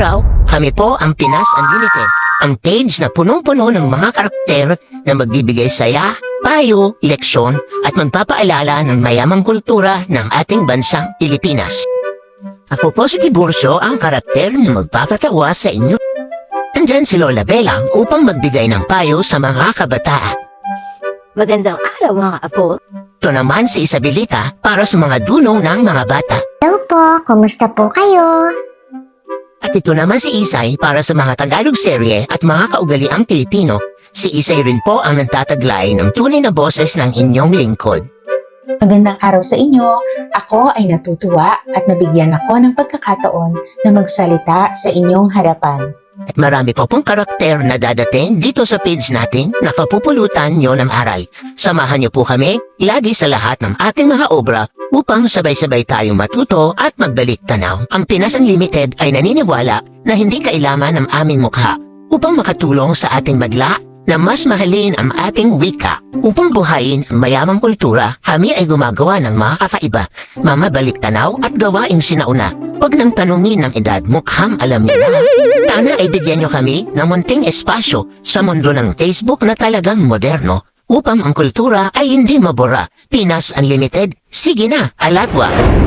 araw, kami po ang Pinas Unlimited, ang page na punong-puno ng mga karakter na magbibigay saya, payo, leksyon at magpapaalala ng mayamang kultura ng ating bansang Pilipinas. Ako po si Tiburcio, ang karakter na magpapatawa sa inyo. Andyan si Lola Belang upang magbigay ng payo sa mga kabataan. Magandang araw mga apo. Ito naman si Isabelita para sa mga dunong ng mga bata. Hello po, kumusta po kayo? At ito naman si Isay para sa mga Tagalog serye at mga kaugaliang Pilipino. Si Isay rin po ang nagtataglay ng tunay na boses ng inyong lingkod. Magandang araw sa inyo. Ako ay natutuwa at nabigyan ako ng pagkakataon na magsalita sa inyong harapan. Marami po pong karakter na dadating dito sa page natin na kapupulutan nyo ng aral. Samahan nyo po kami lagi sa lahat ng ating mga obra upang sabay-sabay tayong matuto at magbalik tanaw. Ang Pinas Unlimited ay naniniwala na hindi kailaman ang aming mukha upang makatulong sa ating madla na mas mahalin ang ating wika. Upang buhayin ang mayamang kultura, kami ay gumagawa ng mga kakaiba, mga balik tanaw at gawaing sinauna. Huwag nang tanungin ng edad, mukhang alam niyo na. Sana ay bigyan niyo kami ng munting espasyo sa mundo ng Facebook na talagang moderno upang ang kultura ay hindi mabura. Pinas Unlimited, sige na, alagwa.